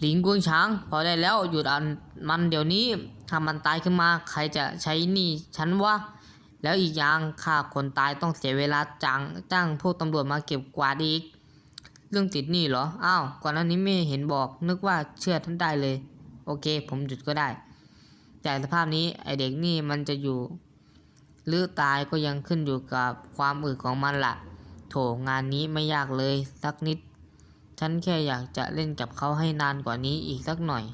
หลิงกวงช้าง พอได้แล้วหยุดอันมันเดี๋ยวนี้ถ้ามันตายขึ้นมาใครจะใช้หนี้ฉันวะแล้วอีกอย่างฆ่าคนตายต้องเสียเวลาจ้างจ้างพวกตำรวจมาเก็บกวาดอีก เรื่องติดหนี้เหรออ้าวก่อนหน้านี้ไม่เห็นบอก นึกว่าเชื่อท่านได้เลย โอเค ผมหยุดก็ได้ แต่สภาพนี้ไอเด็กนี่มันจะอยู่ หรือตายก็ยังขึ้นอยู่กับความอึดของมันละ่ะ โถงานนี้ไม่ยากเลย สักนิด ฉันแค่อยากจะเล่นกับเขาให้นานกว่านี้อีกสักหน่อย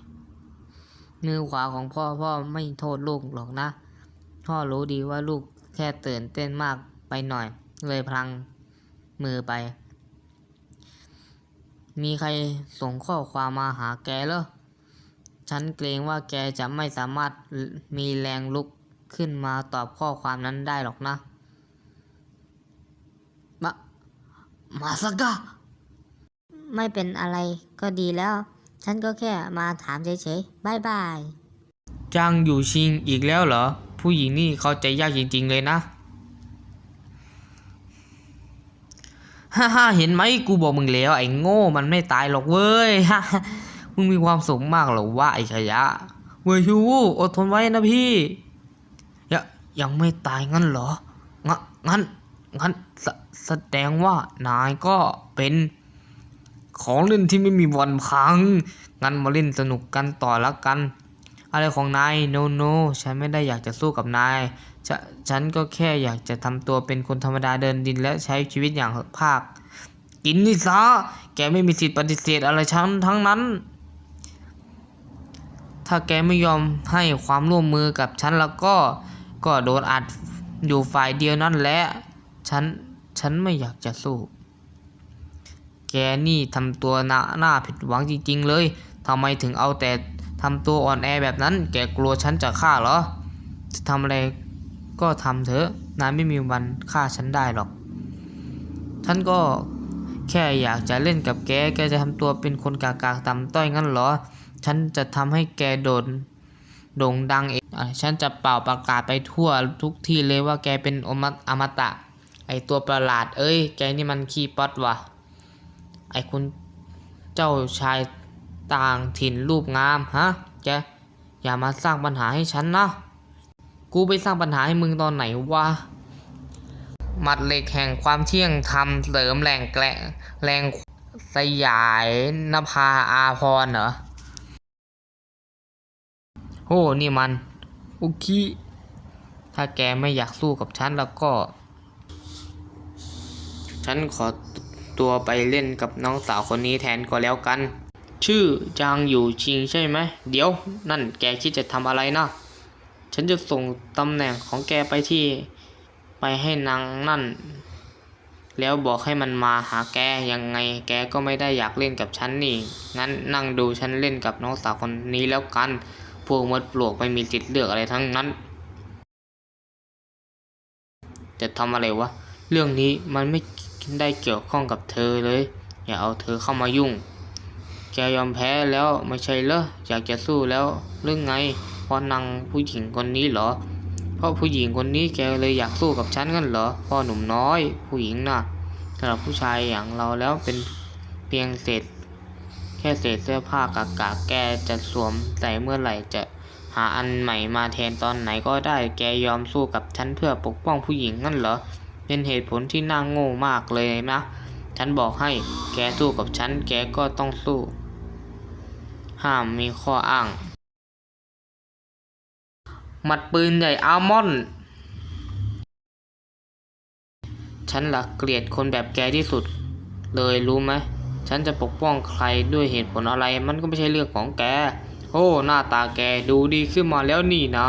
มือขวาของพ่อพ่อไม่โทษลูกหรอกนะ พ่อรู้ดีว่าลูกแค่ตื่นเต้นมากไปหน่อย เลยพลังมือไป มีใครส่งข้อความมาหาแกเหรอ ฉันเกรงว่าแกจะไม่สามารถมีแรงลุกขึ้นมาตอบข้อความนั้นได้หรอกนะ มา มาสกะ ไม่เป็นอะไรก็ดีแล้ว ฉันก็แค่มาถามเฉยๆบายบายจางอยู่ชิงอีกแล้วเหรอ ผู้หญิงนี่เขาใจยากจริง ๆ เลยนะ ฮ่าฮ่าเห็นไหมกูบอกมึงแล้ว ไอ้โง่มันไม่ตายหรอกเว้ยฮ่ามึงมีความสุขมากเหรอวะไอ้ขยะ เวยชูอดทนไว้นะพี่ยยังไม่ตายงั้นเหรองะงั้นงั้นแสดงว่านายก็เป็น ของเล่นที่ไม่มีวันพัง งั้นมาเล่นสนุกกันต่อล้วกัน อะไรของนายโนโนฉันไม่ได้อยากจะสู้กับนายฉฉันก็แค่อยากจะทำตัวเป็นคนธรรมดาเดินดินและใช้ชีวิตอย่างภาค กินนี่ซะแกไม่มีสิทธิ์ปฏิเสธอะไรฉันทั้งนั้น ถ้าแกไม่ยอมให้ความร่วมมือกับฉันแล้วก็ก็โดนอัดอยู่ฝ่ายเดียวนั่นแหละฉันฉันไม่อยากจะสู้ แกนี่ทำตัวหน้าหน้าผิดหวังจริง ๆ เลยทำไมถึงเอาแต่ทำตัวอ่อนแอแบบนั้น แกกลัวฉันจะฆ่าเหรอจะทำอะไรก็ทำเถอะนายไม่มีวันฆ่าฉันได้หรอก ฉันก็แค่อยากจะเล่นกับแก แกจะทำตัวเป็นคนกากาต่ำต้อยงั้นเหรอ ฉันจะทำให้แกโดนโด่งดังเองอฉันจะเป่าประกาศไปทั่วทุกที่เลยว่าแกเป็นอมตอมตะ ไอตัวประหลาด เอ้ย แกนี่มันขี้ป๊อดว่ะ ไอ้คุณเจ้าชายต่างถิ่นรูปงามฮะแกอย่ามาสร้างปัญหาให้ฉันนะ กูไปสร้างปัญหาให้มึงตอนไหนวะหมัดเหล็กแห่งความเที่ยงธรรมเสริมแรงแกลแรงสยายนภาอาพรเหรอโอ้นี่มัน อุคิถ้าแกไม่อยากสู้กับฉันแล้วก็ ฉันขอ ตัวไปเล่นกับน้องสาวคนนี้แทนก็แล้วกัน ชื่อจางอยู่ชิงใช่ไหม เดี๋ยว นั่นแกคิดจะทำอะไรนะฉันจะส่งตำแหน่งของแกไปที่ไปให้นางนั่น แล้วบอกให้มันมาหาแกยังไงแกก็ไม่ได้อยากเล่นกับฉันนี่ งั้นนั่งดูฉันเล่นกับน้องสาวคนนี้แล้วกัน พวกมดปลวกไม่มีสิทธิ์เลือกอะไรทั้งนั้น จะทำอะไรวะ เรื่องนี้มันไม่ ได้เกี่ยวข้องกับเธอเลย อย่าเอาเธอเข้ามายุ่ง แกยอมแพ้แล้วไม่ใช่เหรออยากจะสู้แล้วเรื่องไงเพราะนางผู้หญิงคนนี้เหรอ เพราะผู้หญิงคนนี้แกเลยอยากสู้กับฉันกันเหรอพ่อหนุ่มน้อย ผู้หญิงน่ะสำหรับผู้ชายอย่างเราแล้วเป็นเพียงเศษแค่เศษเสื้อผ้ากากาแกจะสวมใส่เมื่อไหร่จะหาอันใหม่มาแทนตอนไหนก็ได้แกยอมสู้กับฉันเพื่อปกป้องผู้หญิงนั่นเหรอ เป็นเหตุผลที่น่าโง่มากเลยนะ ฉันบอกให้แกสู้กับฉัน แกก็ต้องสู้ ห้ามมีข้ออ้าง หมัดปืนใหญ่อาร์มอนด์ฉันละเกลียดคนแบบแกที่สุด เลยรู้ไหมฉันจะปกป้องใครด้วยเหตุผลอะไร มันก็ไม่ใช่เรื่องของแก โอ้ หน้าตาแกดูดีขึ้นมาแล้วนี่นะ